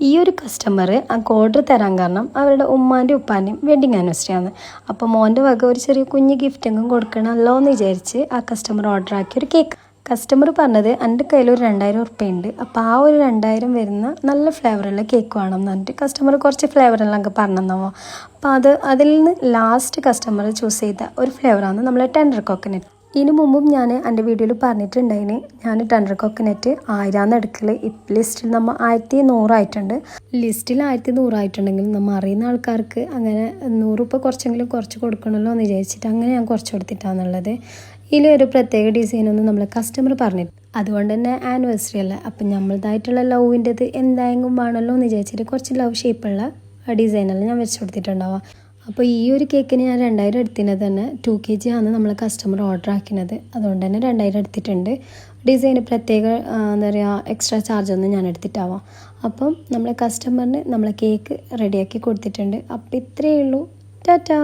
ഈ ഒരു കസ്റ്റമർ ആ ഓർഡർ തരാൻ കാരണം അവരുടെ ഉമ്മാന്റെ ഉപ്പാന്റെയും വെഡിങ് ആനിവേഴ്സറി ആണ്. അപ്പോൾ മോന്റെ വക ഒരു ചെറിയ കുഞ്ഞ് ഗിഫ്റ്റെങ്കിലും കൊടുക്കണമല്ലോ എന്ന് വിചാരിച്ച് ആ കസ്റ്റമർ ഓർഡർ ആക്കിയ ഒരു കേക്ക് കസ്റ്റമർ പറഞ്ഞത് എന്റെ കയ്യിൽ ഒരു രണ്ടായിരം ഉറുപ്പയുണ്ട്. അപ്പോൾ ആ ഒരു രണ്ടായിരം വരുന്ന നല്ല ഫ്ലേവറുള്ള കേക്ക് വേണം എന്ന് പറഞ്ഞിട്ട് കസ്റ്റമർ കുറച്ച് ഫ്ലേവറെല്ലാം പറഞ്ഞു തന്നോ അപ്പോൾ അത് അതിൽ നിന്ന് ലാസ്റ്റ് കസ്റ്റമർ ചൂസ് ചെയ്ത ഒരു ഫ്ലേവറാണ് നമ്മളെ ടെൻഡർ കോക്കനട്ട് ഇതിനു മുമ്പും ഞാൻ എന്റെ വീഡിയോയിൽ പറഞ്ഞിട്ടുണ്ടായിന്. ഞാൻ ടെൻഡർ കോക്കനറ്റ് ആയിരാന്ന് എടുക്കൽ ലിസ്റ്റിൽ നമ്മൾ ആയിരത്തി നൂറായിട്ടുണ്ട് ലിസ്റ്റിൽ ആയിരത്തി നൂറായിട്ടുണ്ടെങ്കിൽ നമ്മൾ അറിയുന്ന ആൾക്കാർക്ക് അങ്ങനെ നൂറ് ഇപ്പോൾ കുറച്ചെങ്കിലും കുറച്ച് കൊടുക്കണമല്ലോ എന്ന് വിചാരിച്ചിട്ട് അങ്ങനെ ഞാൻ കുറച്ച് കൊടുത്തിട്ടാണുള്ളത് ഇതിലൊരു പ്രത്യേക ഡിസൈനൊന്നും നമ്മൾ കസ്റ്റമർ പറഞ്ഞിട്ട് അതുകൊണ്ട് തന്നെ ആനിവേഴ്സറി അല്ല. അപ്പം നമ്മളതായിട്ടുള്ള ലവിന്റെത് എന്തായെങ്കിലും വേണമല്ലോ എന്ന് വിചാരിച്ചിട്ട് കുറച്ച് ലവ് ഷേപ്പുള്ള ഡിസൈനെല്ലാം ഞാൻ വെച്ച് കൊടുത്തിട്ടുണ്ടാവാം അപ്പോൾ ഈ ഒരു കേക്കിന് ഞാൻ രണ്ടായിരം എടുത്തിനത് തന്നെ ടു കെ ജി ആണ് നമ്മൾ കസ്റ്റമർ ഓർഡർ ആക്കിയത് അതുകൊണ്ട് തന്നെ രണ്ടായിരം എടുത്തിട്ടുണ്ട്. ഡിസൈന് പ്രത്യേക എന്താ പറയുക എക്സ്ട്രാ ചാർജ് ചാർജൊന്നും ഞാൻ എടുത്തിട്ടാവാം. അപ്പം നമ്മളെ കസ്റ്റമറിന് നമ്മളെ കേക്ക് റെഡിയാക്കി കൊടുത്തിട്ടുണ്ട്. അപ്പം ഇത്രയേ ഉള്ളൂ. ടാറ്റാ